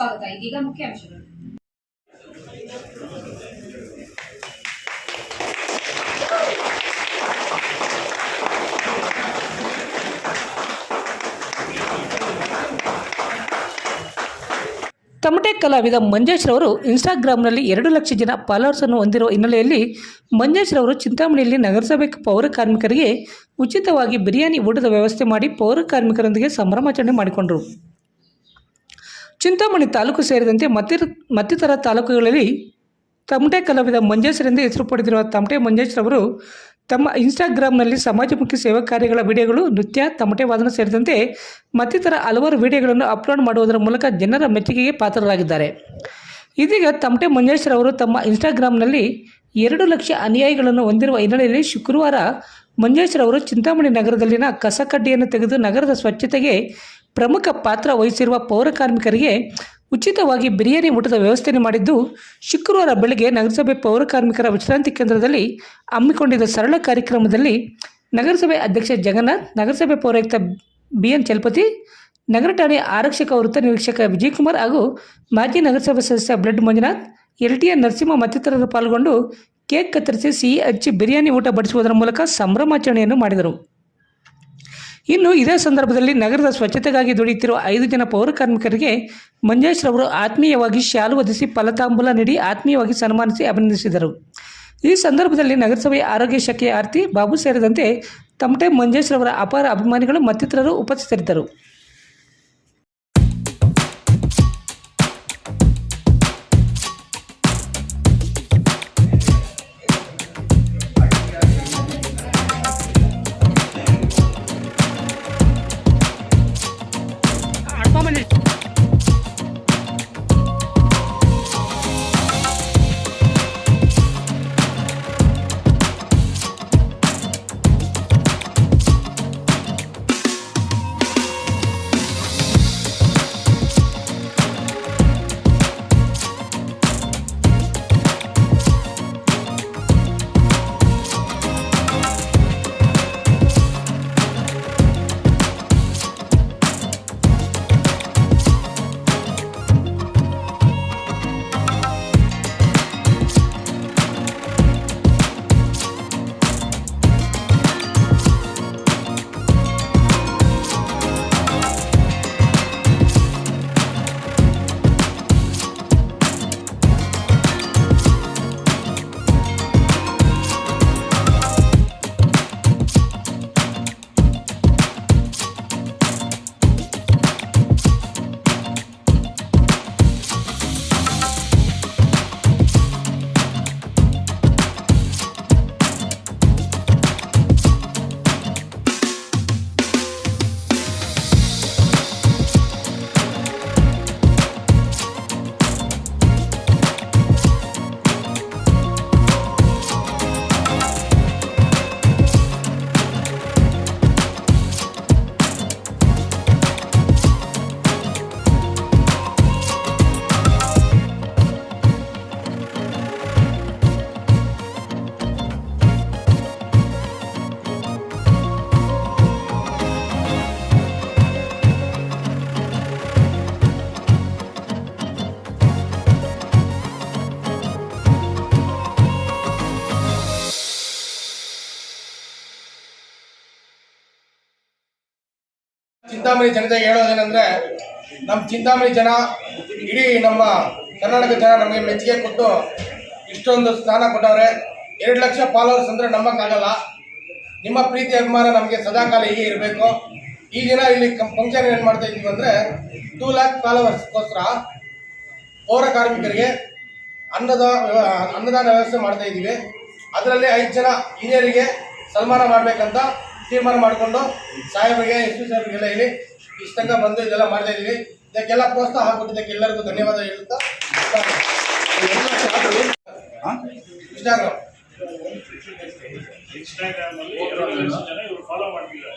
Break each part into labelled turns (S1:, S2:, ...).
S1: ಸ್ವಾಗತ. ಇದೀಗ ಮುಖ್ಯಾಂಶಗಳು
S2: ತಮಟೆ ಕಲಾವಿದ ಮಂಜೇಶ್ ರವರು ಇನ್ಸ್ಟಾಗ್ರಾಮ್ನಲ್ಲಿ ಎರಡು ಲಕ್ಷ ಜನ ಫಾಲೋವರ್ಸ್ ಅನ್ನು ಹೊಂದಿರುವ ಹಿನ್ನೆಲೆಯಲ್ಲಿ ಮಂಜೇಶ್ ರವರು ಚಿಂತಾಮಣಿಯಲ್ಲಿ ನಗರಸಭೆ ಪೌರ ಕಾರ್ಮಿಕರಿಗೆ ಉಚಿತವಾಗಿ ಬಿರಿಯಾನಿ ಊಟದ ವ್ಯವಸ್ಥೆ ಮಾಡಿ ಪೌರ ಕಾರ್ಮಿಕರೊಂದಿಗೆ ಸಂಭ್ರಮಾಚರಣೆ ಮಾಡಿಕೊಂಡರು. ಚಿಂತಾಮಣಿ ತಾಲೂಕು ಸೇರಿದಂತೆ ಮತ್ತಿರ, ಮತ್ತಿತರ ತಾಲೂಕುಗಳಲ್ಲಿ ತಮಟೆ ಕಲಾವಿದ ಮಂಜೇಶ್ವರಿಂದ ಹೆಸರು ಪಡೆದಿರುವ ತಮಟೆ ಮಂಜೇಶ್ ರವರು ತಮ್ಮ ಇನ್ಸ್ಟಾಗ್ರಾಮ್ನಲ್ಲಿ ಸಮಾಜಮುಖಿ ಸೇವಾ ಕಾರ್ಯಗಳ ವಿಡಿಯೋಗಳು, ನೃತ್ಯ, ತಮಟೆ ವಾದನ ಸೇರಿದಂತೆ ಮತ್ತಿತರ ಹಲವಾರು ವಿಡಿಯೋಗಳನ್ನು ಅಪ್ಲೋಡ್ ಮಾಡುವುದರ ಮೂಲಕ ಜನರ ಮೆಚ್ಚುಗೆಗೆ ಪಾತ್ರರಾಗಿದ್ದಾರೆ. ಇದೀಗ ತಮಟೆ ಮಂಜೇಶ್ ಅವರು ತಮ್ಮ ಇನ್ಸ್ಟಾಗ್ರಾಮ್ನಲ್ಲಿ ಎರಡು ಲಕ್ಷ ಅನುಯಾಯಿಗಳನ್ನು ಹೊಂದಿರುವ ಹಿನ್ನೆಲೆಯಲ್ಲಿ ಶುಕ್ರವಾರ ಮಂಜೇಶ್ ರವರು ಚಿಂತಾಮಣಿ ನಗರದಲ್ಲಿನ ಕಸಕಡ್ಡಿಯನ್ನು ತೆಗೆದು ನಗರದ ಸ್ವಚ್ಛತೆಗೆ ಪ್ರಮುಖ ಪಾತ್ರ ವಹಿಸಿರುವ ಪೌರ ಕಾರ್ಮಿಕರಿಗೆ ಉಚಿತವಾಗಿ ಬಿರಿಯಾನಿ ಊಟದ ವ್ಯವಸ್ಥೆಯನ್ನು ಮಾಡಿದ್ದು, ಶುಕ್ರವಾರ ಬೆಳಗ್ಗೆ ನಗರಸಭೆ ಪೌರ ಕಾರ್ಮಿಕರ ವಿಶ್ರಾಂತಿ ಕೇಂದ್ರದಲ್ಲಿ ಹಮ್ಮಿಕೊಂಡಿದ್ದ ಸರಳ ಕಾರ್ಯಕ್ರಮದಲ್ಲಿ ನಗರಸಭೆ ಅಧ್ಯಕ್ಷ ಜಗನ್ನಾಥ್, ನಗರಸಭೆ ಪೌರಾಯುಕ್ತ ಬಿ ಎನ್ ಚಲಪತಿ, ನಗರ ಠಾಣೆ ಆರಕ್ಷಕ ವೃತ್ತ ನಿರೀಕ್ಷಕ ವಿಜಯಕುಮಾರ್ ಹಾಗೂ ಮಾಜಿ ನಗರಸಭೆ ಸದಸ್ಯ blood Manjunath L T Narasimha ಮತ್ತಿತರರು ಪಾಲ್ಗೊಂಡು ಕೇಕ್ ಕತ್ತರಿಸಿ ಸಿಹಿ ಹಚ್ಚಿ ಬಿರಿಯಾನಿ ಊಟ ಬಡಿಸುವುದರ ಮೂಲಕ ಸಂಭ್ರಮಾಚರಣೆಯನ್ನು ಮಾಡಿದರು. ಇನ್ನು ಇದೇ ಸಂದರ್ಭದಲ್ಲಿ ನಗರದ ಸ್ವಚ್ಛತೆಗಾಗಿ ದುಡಿಯುತ್ತಿರುವ ಐದು ಜನ ಪೌರ ಕಾರ್ಮಿಕರಿಗೆ ಮಂಜೇಶ್ ರವರು ಆತ್ಮೀಯವಾಗಿ ಶಾಲು ವಧಿಸಿ ಫಲತಾಂಬೂಲ ನೀಡಿ ಆತ್ಮೀಯವಾಗಿ ಸನ್ಮಾನಿಸಿ ಅಭಿನಂದಿಸಿದರು. ಈ ಸಂದರ್ಭದಲ್ಲಿ ನಗರಸಭೆಯ ಆರೋಗ್ಯ ಶಾಖೆಯ ಆರ್ತಿ ಬಾಬು ಸೇರಿದಂತೆ ತಮಟೆ ಮಂಜೇಶ್ ರವರ ಅಪಾರ ಅಭಿಮಾನಿಗಳು ಮತ್ತಿತರರು ಉಪಸ್ಥಿತರಿದ್ದರು.
S3: ಚಿಂತಾಮಣಿ ಜನತೆಗೆ ಹೇಳೋದೇನೆಂದರೆ ನಮ್ಮ ಚಿಂತಾಮಣಿ ಜನ ಇಡೀ ನಮ್ಮ ಕರ್ನಾಟಕ ಜನ ನಮಗೆ ಮೆಚ್ಚುಗೆ ಕೊಟ್ಟು ಇಷ್ಟೊಂದು ಸ್ಥಾನ ಕೊಟ್ಟವ್ರೆ. ಎರಡು ಲಕ್ಷ ಫಾಲೋವರ್ಸ್ ಅಂದರೆ ನಂಬಕ್ಕಾಗಲ್ಲ. ನಿಮ್ಮ ಪ್ರೀತಿ ಅಭಿಮಾನ ನಮಗೆ ಸದಾಕಾಲ ಹೀಗೆ ಇರಬೇಕು. ಈ ದಿನ ಇಲ್ಲಿ ಫಂಕ್ಷನ್ ಏನು ಮಾಡ್ತಾ ಇದ್ದೀವಿ ಅಂದರೆ ಟೂ ಲ್ಯಾಕ್ ಫಾಲೋವರ್ಸ್ಗೋಸ್ಕರ ಪೌರ ಕಾರ್ಮಿಕರಿಗೆ ಅನ್ನದ, ಅನ್ನದಾನ ವ್ಯವಸ್ಥೆ ಮಾಡ್ತಾ ಇದ್ದೀವಿ. ಅದರಲ್ಲಿ ಐದು ಜನ ಹಿರಿಯರಿಗೆ ಸನ್ಮಾನ ಮಾಡಬೇಕಂತ ತೀರ್ಮಾನ ಮಾಡಿಕೊಂಡು ಸಾಹೇಬರಿಗೆ ಎಸ್ ಪಿ ಸಾಹೇಬ್ರಿಗೆಲ್ಲ ಹೇಳಿ ಇಷ್ಟ ತನಕ ಬಂದು ಇದೆಲ್ಲ ಮಾಡ್ತಾ ಇದ್ದೀವಿ. ಇದಕ್ಕೆಲ್ಲ ಪ್ರೋತ್ಸಾಹ ಕೊಟ್ಟಿದ್ದಕ್ಕೆ ಎಲ್ಲರಿಗೂ ಧನ್ಯವಾದ ಹೇಳುತ್ತಾ ಇನ್ಸ್ಟಾಗ್ರಾಮ್
S4: ಇನ್ಸ್ಟಾಗ್ರಾಮ್ ಅಲ್ಲಿ ಎರಡು ಜನ ಇವರು ಫಾಲೋ ಮಾಡ್ತಿದ್ದಾರೆ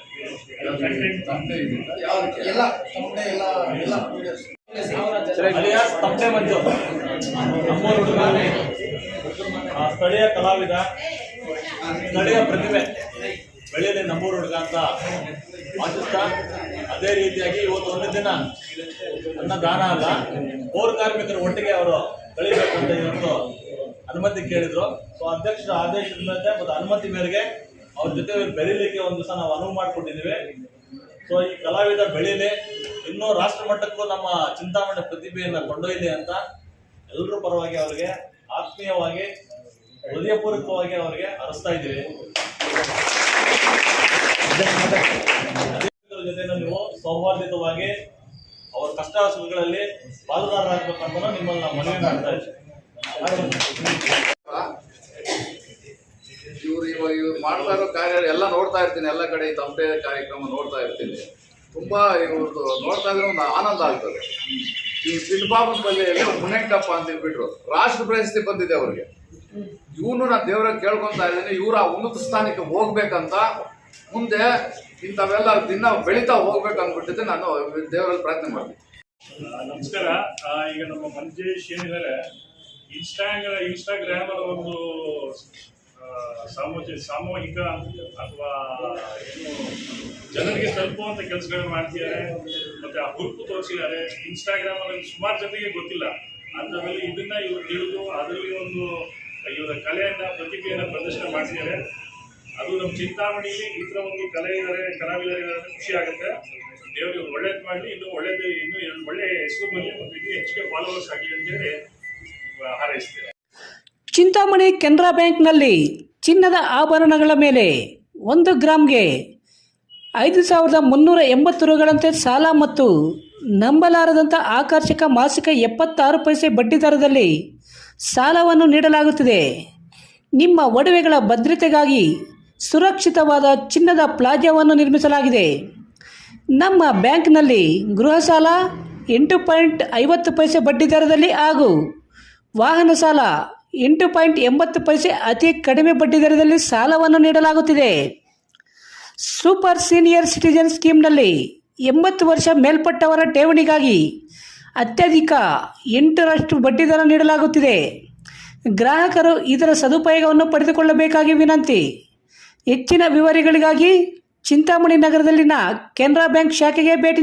S4: ಕಂಟೆಂಟ್
S3: ಎಲ್ಲ ತಮ್ಮದೇ ಎಲ್ಲ ಎಲ್ಲ videos.
S5: ಅಲಿಯಾಸ್ ತಪ್ಪೆ ಮಂಜು ನಮ್ಮೂರು ಹುಡುಗ ಆ ಸ್ಥಳೀಯ ಕಲಾವಿದ ಸ್ಥಳೀಯ ಪ್ರತಿಭೆ. ಬೆಳೆಯಲಿ ನಮ್ಮೂರು ಅಂತ ಆಶಿಸ್ತಾ, ಅದೇ ರೀತಿಯಾಗಿ ಇವತ್ತು ಒಂದು ದಿನ ಅನ್ನದಾನ ಅಲ್ಲ ಪೌರ ಕಾರ್ಮಿಕರ ಒಟ್ಟಿಗೆ ಅವರು ಬೆಳಿಬೇಕು ಅಂತ ಇವತ್ತು ಅನುಮತಿ ಕೇಳಿದ್ರು. ಸೊ ಅಧ್ಯಕ್ಷರ ಆದೇಶದ ಮೇಲೆ ಮತ್ತು ಅನುಮತಿ ಮೇರೆಗೆ ಅವ್ರ ಜೊತೆ ಬೆಳಿಲಿಕ್ಕೆ ಒಂದು ದಿವಸ ನಾವು ಅನುವು ಮಾಡಿಕೊಟ್ಟಿದ್ದೀವಿ ಸೊ ಈ ಕಲಾವಿದ ಬೆಳೀಲಿ ಇನ್ನೂ ರಾಷ್ಟ್ರ ಮಟ್ಟಕ್ಕೂ ನಮ್ಮ ಚಿಂತಾಮಣಿ ಪ್ರತಿಭೆಯನ್ನು ಕೊಂಡೊಯ್ಯಲಿ ಅಂತ ಎಲ್ಲರೂ ಪರವಾಗಿ ಅವರಿಗೆ ಆತ್ಮೀಯವಾಗಿ, ಹೃದಯಪೂರ್ವಕವಾಗಿ ಅವರಿಗೆ ಹರಿಸ್ತಾ ಇದ್ದೀವಿ. ನೀವು ಸೌಹಾರ್ದಿತವಾಗಿ ಅವರ ಕಷ್ಟ ಸುಖಗಳಲ್ಲಿ ಪಾಲುದಾರರಾಗಬೇಕಂತ ನಿಮ್ಮಲ್ಲಿ ನಾವು ಮನವಿ ಮಾಡ್ತಾ
S1: ಇವ್ರು ಇವಾಗ ಇವ್ರು ಮಾಡ್ತಾ ಇರೋ ಕಾರ್ಯ ಎಲ್ಲ ನೋಡ್ತಾ ಇರ್ತೀನಿ. ಎಲ್ಲ ಕಡೆ ತಮಟೆ ಕಾರ್ಯಕ್ರಮ ನೋಡ್ತಾ ಇರ್ತೀನಿ. ತುಂಬಾ ಇವ್ರದ್ದು ನೋಡ್ತಾ ಇದ್ರೆ ಒಂದು ಆನಂದ ಆಗ್ತದೆ. ಈ ಸಿಲ್ಬಾಬನ್ ಬಲ್ಲಿಯಲ್ಲಿ ಮುನೆಂಟಪ್ಪ ಅಂತ ಹೇಳ್ಬಿಟ್ರು. ರಾಷ್ಟ್ರ ಪ್ರಶಸ್ತಿ ಬಂದಿದೆ ಅವ್ರಿಗೆ. ಇವನು ನಾನು ದೇವರ ಕೇಳ್ಕೊತಾ ಇದ್ದೀನಿ ಇವರು ಆ ಉನ್ನತ ಸ್ಥಾನಕ್ಕೆ ಹೋಗ್ಬೇಕಂತ. ಮುಂದೆ ಇಂಥವೆಲ್ಲ ದಿನ ಬೆಳೀತಾ ಹೋಗ್ಬೇಕು ಅಂದ್ಬಿಟ್ಟಿದ್ದೆ ನಾನು ದೇವರಲ್ಲಿ ಪ್ರಾರ್ಥನೆ ಮಾಡ್ತೀನಿ.
S4: ನಮಸ್ಕಾರ. ಈಗ ನಮ್ಮ ಮಂಜೇಶ್ ಏನಿದ್ದಾರೆ ಇನ್ಸ್ಟಾಗ್ರ ಇನ್ಸ್ಟಾಗ್ರಾಮ್ ಒಂದು ಆ, ಸಾಮಾಜಿಕ ಸಾಮೂಹಿಕ ಅಥವಾ ಏನು ಜನರಿಗೆ ತಲುಪುವಂತ ಕೆಲಸಗಳನ್ನ ಮಾಡ್ತಿದ್ದಾರೆ ಮತ್ತೆ ಆ ಹುರುಪು ತೋರಿಸಿದ್ದಾರೆ. ಇನ್ಸ್ಟಾಗ್ರಾಮ್ ಅಲ್ಲಿ ಸುಮಾರು ಜನರಿಗೆ ಗೊತ್ತಿಲ್ಲ. ಅದರಲ್ಲಿ ಇದನ್ನ ಇವರು ತಿಳಿದು ಅದರಲ್ಲಿ ಒಂದು ಇವರ ಕಲೆಯನ್ನ, ಪ್ರತಿಭೆಯನ್ನ ಪ್ರದರ್ಶನ ಮಾಡಿದ್ದಾರೆ ಅದು ನಮ್ಮ ಚಿಂತಾಮಣಿಯಲ್ಲಿ ಈ ಥರ ಒಂದು ಕಲೆ ಇದ್ದಾರೆ ಕಲಾವಿದರಿದ್ದಾರೆ ಖುಷಿ ಆಗುತ್ತೆ. ದೇವರು ಒಳ್ಳೇದು ಮಾಡಲಿ, ಇನ್ನು ಒಳ್ಳೇದು, ಇನ್ನು ಎರಡು ಒಳ್ಳೆ ಹೆಸರು ಬರಲಿ ಮತ್ತು ಇನ್ನೂ ಹೆಚ್ಚಿಗೆ ಫಾಲೋವರ್ಸ್ ಆಗಲಿ ಅಂತೇಳಿ ಹೇಳಿ ಹಾರೈಸ್ತೇನೆ
S2: ಚಿಂತಾಮಣಿ ಕೆನರಾ ಬ್ಯಾಂಕ್ನಲ್ಲಿ ಚಿನ್ನದ ಆಭರಣಗಳ ಮೇಲೆ ಒಂದು ಗ್ರಾಮ್ಗೆ ಐದು ಸಾವಿರದ ಮುನ್ನೂರ ಎಂಬತ್ತು ರುಗಳಂತೆ ಸಾಲ ಮತ್ತು ನಂಬಲಾರದಂಥ ಆಕರ್ಷಕ ಮಾಸಿಕ ಎಪ್ಪತ್ತಾರು ಪೈಸೆ ಬಡ್ಡಿ ದರದಲ್ಲಿ ಸಾಲವನ್ನು ನೀಡಲಾಗುತ್ತಿದೆ. ನಿಮ್ಮ ಒಡವೆಗಳ ಭದ್ರತೆಗಾಗಿ ಸುರಕ್ಷಿತವಾದ ಚಿನ್ನದ ಪ್ಲಾಜಾವನ್ನು ನಿರ್ಮಿಸಲಾಗಿದೆ. ನಮ್ಮ ಬ್ಯಾಂಕ್ನಲ್ಲಿ ಗೃಹ ಸಾಲ ಎಂಟು ಪಾಯಿಂಟ್ ಐವತ್ತು ಪೈಸೆ ಬಡ್ಡಿ ದರದಲ್ಲಿ ಹಾಗೂ ವಾಹನ ಸಾಲ ಎಂಟು ಪಾಯಿಂಟ್ ಎಂಬತ್ತು ಪೈಸೆ ಅತಿ ಕಡಿಮೆ ಬಡ್ಡಿ ದರದಲ್ಲಿ ಸಾಲವನ್ನು ನೀಡಲಾಗುತ್ತಿದೆ. ಸೂಪರ್ ಸೀನಿಯರ್ ಸಿಟಿಜನ್ ಸ್ಕೀಮ್ನಲ್ಲಿ ಎಂಬತ್ತು ವರ್ಷ ಮೇಲ್ಪಟ್ಟವರ ಠೇವಣಿಗಾಗಿ ಅತ್ಯಧಿಕ ಎಂಟರಷ್ಟು ಬಡ್ಡಿದರ ನೀಡಲಾಗುತ್ತಿದೆ. ಗ್ರಾಹಕರು ಇದರ ಸದುಪಯೋಗವನ್ನು ಪಡೆದುಕೊಳ್ಳಬೇಕಾಗಿ ವಿನಂತಿ. ಹೆಚ್ಚಿನ ವಿವರಗಳಿಗಾಗಿ ಚಿಂತಾಮಣಿ ನಗರದಲ್ಲಿನ ಕೆನರಾ ಬ್ಯಾಂಕ್ ಶಾಖೆಗೆ ಭೇಟಿ